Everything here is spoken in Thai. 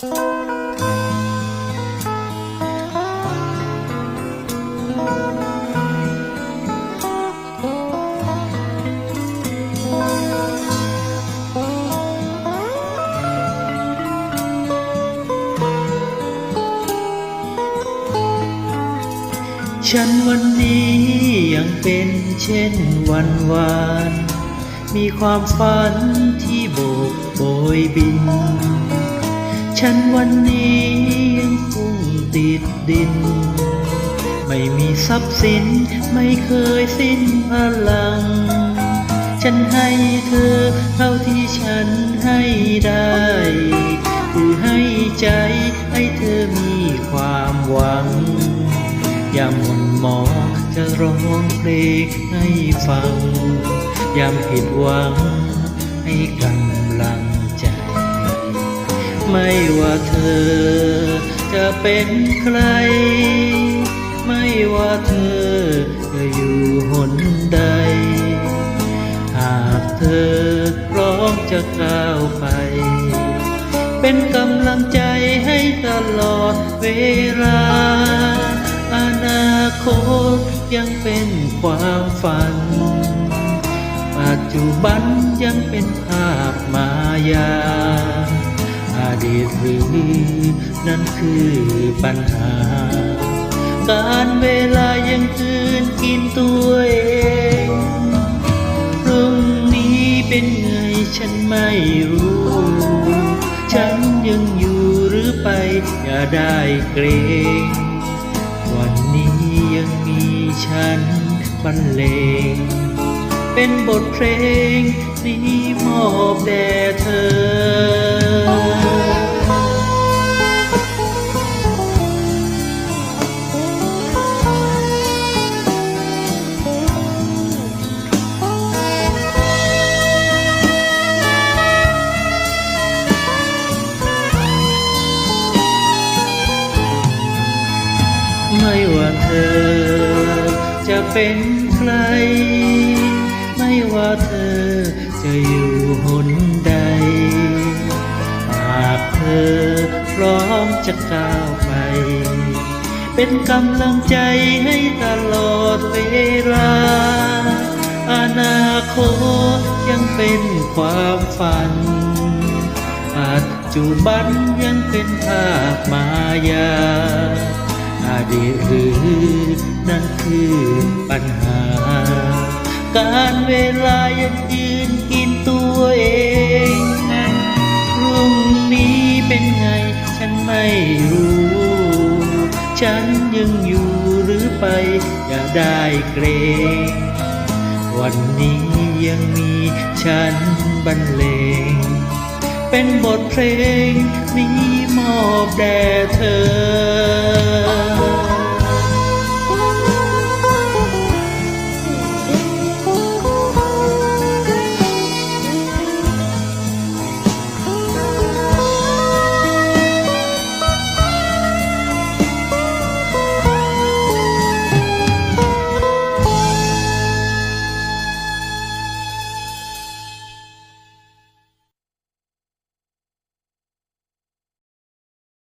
ฉันวันนี้ยังเป็นเช่นวันวาน มีความฝันที่โบกโบยบิน ฉันวันนี้ยังฟุ้งติดดิน ไม่มีทรัพย์สินไม่เคยสิ้นพลัง ฉันให้เธอเท่าที่ฉันให้ได้ คือให้ใจให้เธอมีความหวังยามหม่นหมองจะร้องเพลงให้ฟัง ยามผิดหวังให้กำลัง ไม่ว่าเธอจะเป็นใคร ไม่ว่าเธอจะอยู่หนใด หากเธอพร้อมจะก้าวไป เป็นกำลังใจให้ตลอดเวลา อนาคตยังเป็นความฝัน ปัจจุบันยังเป็นภาพมายา อดีตหรือนั่นคือปัญหา การเวลายังคืนกินตัวเองพรุ่งนี้เป็นไงฉันไม่รู้ ฉันยังอยู่หรือไปอย่าได้เกรง วันนี้ยังมีฉันบรรเลง เป็นบทเพลงนี้มอบแด่เธอ ว่าเธอ จะเป็นใคร ไม่ว่าเธอจะอยู่หนใด หากเธอพร้อมจะก้าวไป เป็นกำลังใจให้ตลอดเวลา อนาคตยังเป็นความฝันปัจจุบันยังเป็นภาพมายา ดีตหรือนั่นคือปัญหา การเวลายังยืนกินตัวเองพรุ่งนี้เป็นไงฉันไม่รู้ ฉันยังอยู่หรือไปอย่าได้เกรงวันนี้ยังมีฉันบรรเลง เป็นบทเพลงนี้มอบแด่เธอ